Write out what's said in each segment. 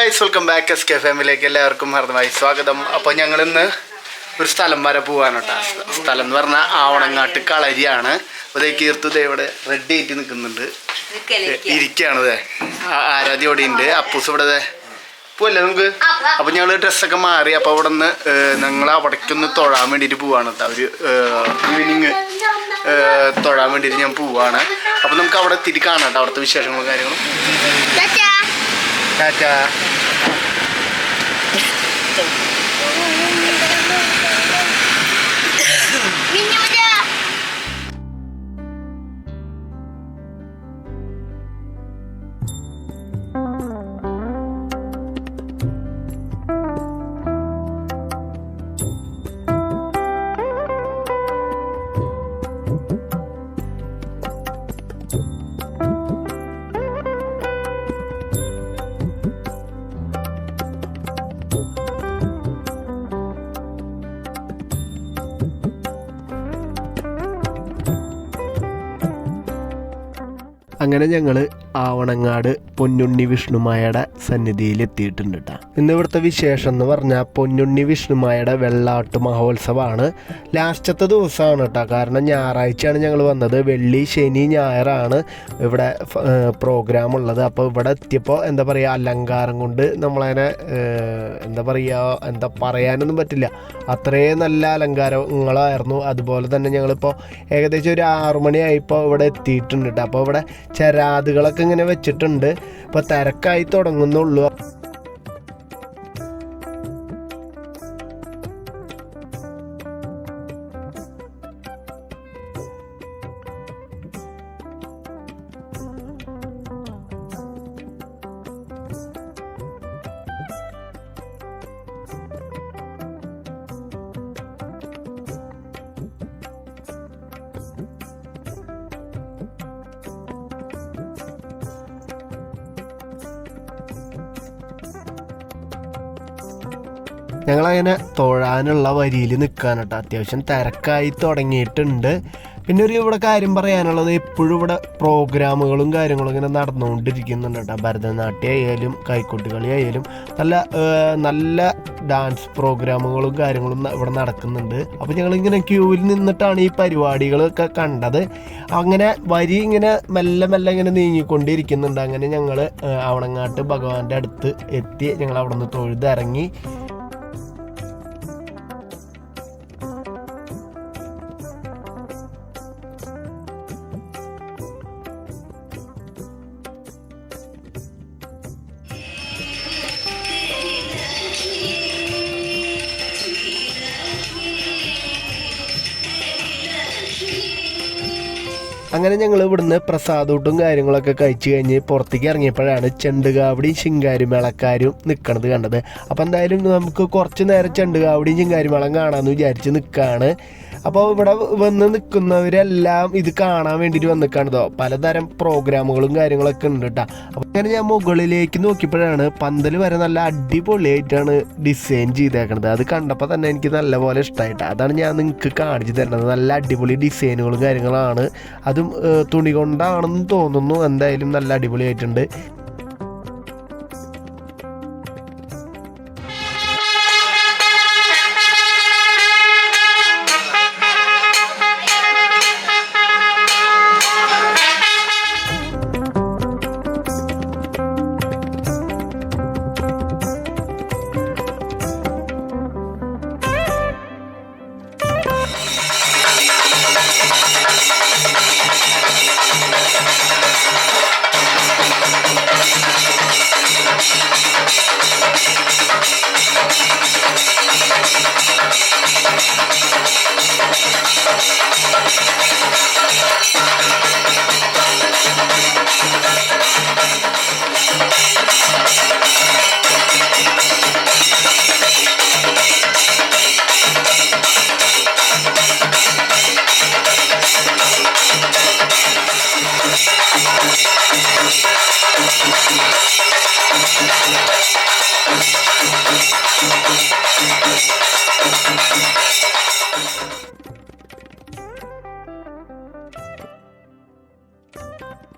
Guys welcome back S K ഫാമിലിയിലേക്ക് എല്ലാവർക്കും ഹർദമായി സ്വാഗതം. അപ്പോൾ ഞങ്ങൾ ഇന്ന് ഒരു സ്ഥലം വരെ പോകാനോട്ടാ സ്ഥലം എന്ന് പറഞ്ഞാൽ ആവണങ്ങാട്ട് കളരിയാണ്. ഇതേ കീർത്തു ഇവിടെ റെഡി ആയിട്ട് നിൽക്കുന്നുണ്ട്. ഇരിക്കുകയാണ് ആ- ഇവിടെ ഉണ്ട്. അപ്പൂസ് ഇവിടെ പോവല്ലേ നമുക്ക്? അപ്പോൾ ഞങ്ങൾ ഡ്രസ്സൊക്കെ മാറി. അപ്പോൾ അവിടെ നിന്ന് ഞങ്ങൾ അവിടേക്കൊന്ന് തൊഴാൻ വേണ്ടിയിട്ട് പോവാണ് കേട്ടോ. ഒരു ഈവനിങ് തൊഴാൻ വേണ്ടിയിട്ട് ഞാൻ പോവാണ്. അപ്പോൾ നമുക്ക് അവിടെ എത്തിയിട്ട് കാണാം കേട്ടോ അവിടുത്തെ വിശേഷങ്ങളും കാര്യങ്ങളും. ടാറ്റാ. Ito. Oo, yun. അങ്ങനെ ഞങ്ങൾ ആവണങ്ങാട് പൊന്നുണ്ണി വിഷ്ണുമായയുടെ സന്നിധിയിൽ എത്തിയിട്ടുണ്ട് ഇന്ന് വിശേഷം എന്ന് പറഞ്ഞാൽ പൊന്നുണ്ണി വിഷ്ണുമായയുടെ വെള്ളാട്ട് മഹോത്സവമാണ് ലാസ്റ്റത്തെ ദിവസമാണ് കേട്ടോ. കാരണം ഞായറാഴ്ചയാണ് ഞങ്ങൾ വന്നത്. വെള്ളി ശനി ഞായറാണ് ഇവിടെ പ്രോഗ്രാം ഉള്ളത്. അപ്പോൾ ഇവിടെ എത്തിയപ്പോൾ എന്താ പറയുക അലങ്കാരം കൊണ്ട് നമ്മളതിനെ എന്താ പറയുക എന്താ പറയാനൊന്നും പറ്റില്ല. അത്രയും നല്ല അലങ്കാരങ്ങളായിരുന്നു. അതുപോലെ തന്നെ ഞങ്ങളിപ്പോൾ ഏകദേശം ഒരു ആറു മണിയായിപ്പോൾ ഇവിടെ എത്തിയിട്ടുണ്ട് കേട്ടോ. അപ്പോൾ ഇവിടെ ചരാതുകളൊക്കെ ഇങ്ങനെ വെച്ചിട്ടുണ്ട്. ഇപ്പോൾ തിരക്കായി തുടങ്ങുന്നുള്ളൂ. ഞങ്ങളങ്ങനെ തൊഴാനുള്ള വരിയിൽ നിൽക്കാൻ കേട്ടോ അത്യാവശ്യം തിരക്കായി തുടങ്ങിയിട്ടുണ്ട്. പിന്നെ ഒരു ഇവിടെ കാര്യം പറയാനുള്ളത് എപ്പോഴും ഇവിടെ പ്രോഗ്രാമുകളും കാര്യങ്ങളും ഇങ്ങനെ നടന്നുകൊണ്ടിരിക്കുന്നുണ്ട് കേട്ടോ. ഭരതനാട്യം ആയാലും കൈക്കൊട്ടുകളി ആയാലും നല്ല നല്ല ഡാൻസ് പ്രോഗ്രാമുകളും കാര്യങ്ങളും ഇവിടെ നടക്കുന്നുണ്ട്. അപ്പോൾ ഞങ്ങളിങ്ങനെ ക്യൂവിൽ നിന്നിട്ടാണ് ഈ പരിപാടികളൊക്കെ കണ്ടത്. അങ്ങനെ വരി ഇങ്ങനെ മെല്ലെ മെല്ലെ ഇങ്ങനെ നീങ്ങിക്കൊണ്ടിരിക്കുന്നുണ്ട്. അങ്ങനെ ഞങ്ങൾ ആവണങ്ങാട്ട് ഭഗവാന്റെ അടുത്ത് എത്തി. ഞങ്ങൾ അവിടെ നിന്ന് തൊഴുതിറങ്ങി. അങ്ങനെ ഞങ്ങൾ ഇവിടുന്ന് പ്രസാദൂട്ടും കാര്യങ്ങളൊക്കെ കഴിച്ചു കഴിഞ്ഞ് പുറത്തേക്ക് ഇറങ്ങിയപ്പോഴാണ് ചെണ്ടുകാവടിയും ശിങ്കാരിമേളക്കാരും നിൽക്കണത് കണ്ടത്. അപ്പോൾ എന്തായാലും നമുക്ക് കുറച്ച് നേരം ചെണ്ടുകാവടിയും ശിങ്കാരിമേളം കാണാമെന്ന് വിചാരിച്ച് നിൽക്കുകയാണ് അപ്പോൾ ഇവിടെ വന്ന് നിൽക്കുന്നവരെല്ലാം ഇത് കാണാൻ വേണ്ടിയിട്ട് വന്നിക്കാണതോ പലതരം പ്രോഗ്രാമുകളും കാര്യങ്ങളൊക്കെ ഉണ്ട് കേട്ടോ അപ്പോൾ അങ്ങനെ ഞാൻ മുകളിലേക്ക് നോക്കിയപ്പോഴാണ് പന്തൽ വരെ നല്ല അടിപൊളിയായിട്ടാണ് ഡിസൈൻ ചെയ്തേക്കണത്. അത് കണ്ടപ്പോൾ തന്നെ എനിക്ക് നല്ലപോലെ ഇഷ്ടമായിട്ട് അതാണ് ഞാൻ നിങ്ങൾക്ക് കാണിച്ചു തരുന്നത്. നല്ല അടിപൊളി ഡിസൈനുകളും കാര്യങ്ങളാണ്. അതും തുണി കൊണ്ടാണെന്ന് തോന്നുന്നു. എന്തായാലും നല്ല അടിപൊളിയായിട്ടുണ്ട്.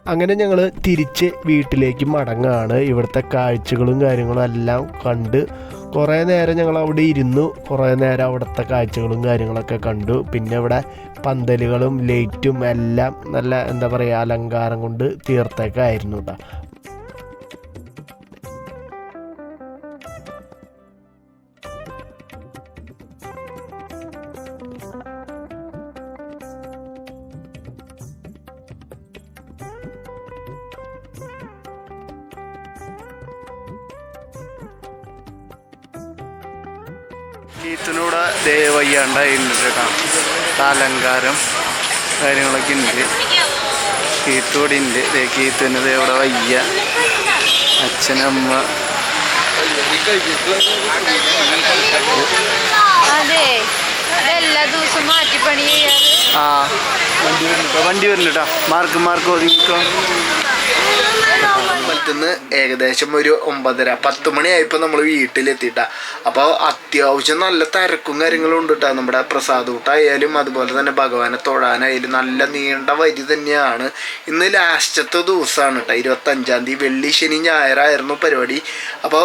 അങ്ങനെ ഞങ്ങൾ തിരിച്ച് വീട്ടിലേക്ക് മടങ്ങാണ്. ഇവിടുത്തെ കാഴ്ചകളും കാര്യങ്ങളും എല്ലാം കണ്ട് കുറേ നേരം ഞങ്ങൾ അവിടെ ഇരുന്നു. കുറേ നേരം അവിടുത്തെ കാഴ്ചകളും കാര്യങ്ങളൊക്കെ കണ്ടു. പിന്നെ ഇവിടെ പന്തലുകളും ലൈറ്റും എല്ലാം നല്ല എന്താ പറയുക അലങ്കാരം കൊണ്ട് തീർത്തേക്കായിരുന്നു കേട്ടോ കീത്തിനൂടെ ദേ വയ്യാണ്ടായിട്ടുണ്ട് കേട്ടോ. അലങ്കാരം കാര്യങ്ങളൊക്കെ ഉണ്ട്. കീത്ത് കൂടി ഉണ്ട് കീത്തിന് ഇവിടെ വയ്യ. അച്ഛനമ്മ. അതെ. ദിവസവും മാറ്റി പണി ആ. വണ്ടി കേട്ടോ. Mark mark ഒതുങ്ങിക്കോ. അമ്പലത്തിന്ന് ഏകദേശം ഒരു ഒമ്പതര പത്ത് മണിയായപ്പോൾ നമ്മൾ വീട്ടിലെത്തിയിട്ട അപ്പോൾ അത്യാവശ്യം നല്ല തിരക്കും കാര്യങ്ങളും ഉണ്ട് കേട്ടോ നമ്മുടെ പ്രസാദ് പ്രസാദൂട്ടായാലും അതുപോലെ തന്നെ ഭഗവാനെ തൊഴാനായാലും നല്ല നീണ്ട വരി തന്നെയാണ്. ഇന്ന് ലാസ്റ്റത്തെ ദിവസമാണ് കേട്ടോ ഇരുപത്തഞ്ചാം തീയതി വെള്ളി ശനി ഞായറായിരുന്നു പരിപാടി. അപ്പോൾ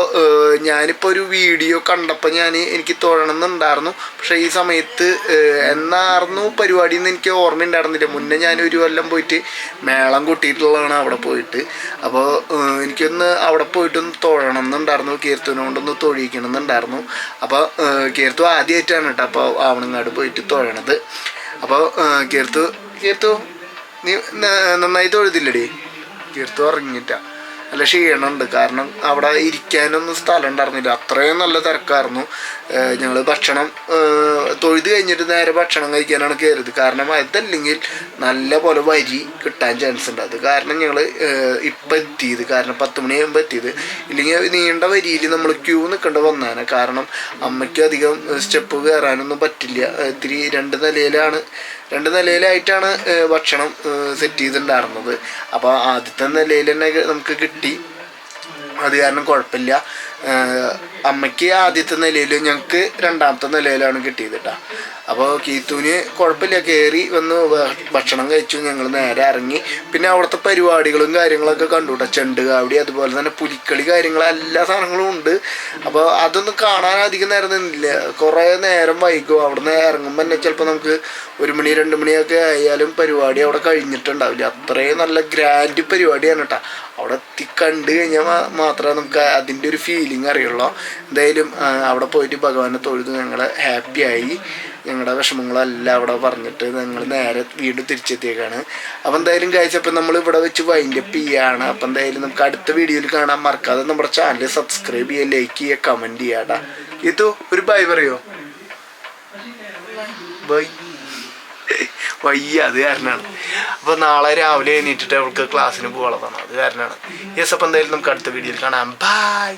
ഞാനിപ്പോൾ ഒരു വീഡിയോ കണ്ടപ്പോൾ ഞാൻ എനിക്ക് തൊഴണം എന്നുണ്ടായിരുന്നു പക്ഷേ ഈ സമയത്ത് എന്നായിരുന്നു പരിപാടി എന്ന് എനിക്ക് ഓർമ്മ ഉണ്ടായിരുന്നില്ല മുന്നേ ഞാൻ ഒരു കൊല്ലം പോയിട്ട് മേളം കൂട്ടിയിട്ടുള്ളതാണ് അവിടെ പോയിട്ട്. അപ്പോൾ എനിക്കൊന്ന് അവിടെ പോയിട്ടൊന്ന് തൊഴണം എന്നുണ്ടായിരുന്നു കീർത്തനം കൊണ്ടൊന്ന് തൊഴിയിക്കണം എന്നുണ്ടായിരുന്നു അപ്പോൾ കീർത്തു ആദ്യമായിട്ടാണ് കേട്ടോ അപ്പോൾ ആവണങ്ങാട് പോയിട്ട് തൊഴണത്. അപ്പോൾ കീർത്തു കീർത്തു നീ നന്നായി തൊഴുതില്ലടി. കീർത്തു ഇറങ്ങിയിട്ടാ നല്ല ക്ഷീണമുണ്ട്. കാരണം അവിടെ ഇരിക്കാനൊന്നും സ്ഥലം ഉണ്ടായിരുന്നില്ല. അത്രയും നല്ല തിരക്കായിരുന്നു. ഞങ്ങൾ ഭക്ഷണം തൊഴുത് കഴിഞ്ഞിട്ട് നേരെ ഭക്ഷണം കഴിക്കാനാണ് കയറിയത്. കാരണം അതല്ലെങ്കിൽ നല്ല പോലെ വരി കിട്ടാൻ ചാൻസ് ഉണ്ട്. അത് കാരണം ഞങ്ങൾ ഇപ്പം എത്തിയത്. കാരണം പത്ത് മണിയാകുമ്പോൾ എത്തിയത്. ഇല്ലെങ്കിൽ നീണ്ട വരിയിൽ നമ്മൾ ക്യൂ നിൽക്കേണ്ട വന്നാണ് കാരണം അമ്മയ്ക്ക് അധികം സ്റ്റെപ്പ് കയറാനൊന്നും പറ്റില്ല. ഇത്തിരി രണ്ട് നിലയിലാണ് രണ്ട് നിലയിലായിട്ടാണ് ഭക്ഷണം സെറ്റ് ചെയ്തിട്ടുണ്ടായിരുന്നത്. അപ്പോൾ ആദ്യത്തെ നിലയിൽ തന്നെ നമുക്ക് കിട്ടി. അത് കാരണം കുഴപ്പമില്ല. അമ്മയ്ക്ക് ആദ്യത്തെ നിലയിലും ഞങ്ങൾക്ക് രണ്ടാമത്തെ നിലയിലാണ് കിട്ടിയത് കേട്ടോ അപ്പോൾ കീത്തൂന് കുഴപ്പമില്ല. കയറി വന്ന് ഭക്ഷണം കഴിച്ചു. ഞങ്ങൾ നേരെ ഇറങ്ങി. പിന്നെ അവിടുത്തെ പരിപാടികളും കാര്യങ്ങളൊക്കെ കണ്ടു കേട്ടോ ചെണ്ടുകാവടി അതുപോലെ തന്നെ പുലിക്കളി കാര്യങ്ങൾ എല്ലാ സാധനങ്ങളും ഉണ്ട്. അപ്പോൾ അതൊന്നും കാണാൻ അധികം നേരം നിന്നില്ല. കുറേ നേരം വൈകും. അവിടെ നിന്ന് ഇറങ്ങുമ്പോൾ തന്നെ ചിലപ്പോൾ നമുക്ക് ഒരു മണി രണ്ട് മണിയൊക്കെ ആയാലും പരിപാടി അവിടെ കഴിഞ്ഞിട്ടുണ്ടാവില്ല. അത്രയും നല്ല ഗ്രാൻഡ് പരിപാടിയാണ് കേട്ടോ അവിടെ എത്തി കണ്ടു കഴിഞ്ഞാൽ മാത്രമേ നമുക്ക് അതിന്റെ ഒരു ഫീലിംഗ് അറിയുള്ളൂ. എന്തായാലും അവിടെ പോയിട്ട് ഭഗവാനെ തൊഴുത് ഞങ്ങൾ ഹാപ്പിയായി ഞങ്ങളുടെ വിഷമങ്ങളെല്ലാം അവിടെ പറഞ്ഞിട്ട് ഞങ്ങൾ നേരെ വീണ്ടും തിരിച്ചെത്തിയേക്കാണ്. അപ്പം എന്തായാലും കഴിച്ചപ്പോൾ നമ്മൾ ഇവിടെ വെച്ച് വൈൻഡ് അപ്പ് ചെയ്യാണ്. അപ്പം എന്തായാലും നമുക്ക് അടുത്ത വീഡിയോയിൽ കാണാൻ മറക്കാതെ നമ്മുടെ ചാനൽ സബ്സ്ക്രൈബ് ചെയ്യുക ലൈക്ക് ചെയ്യുക കമന്റ് ചെയ്യാട്ടാ ഇത് ഒരു ബൈ പറയോ? ബൈ വയ്യ അത് കാരണമാണ് അപ്പോൾ നാളെ രാവിലെ എണീറ്റിട്ട് അവൾക്ക് ക്ലാസ്സിന് പോകാനുള്ളതാണ് അത് കാരണമാണ് യെസ് അപ്പോൾ എന്തായാലും നമുക്ക് അടുത്ത വീഡിയോയിൽ കാണാം. ബൈ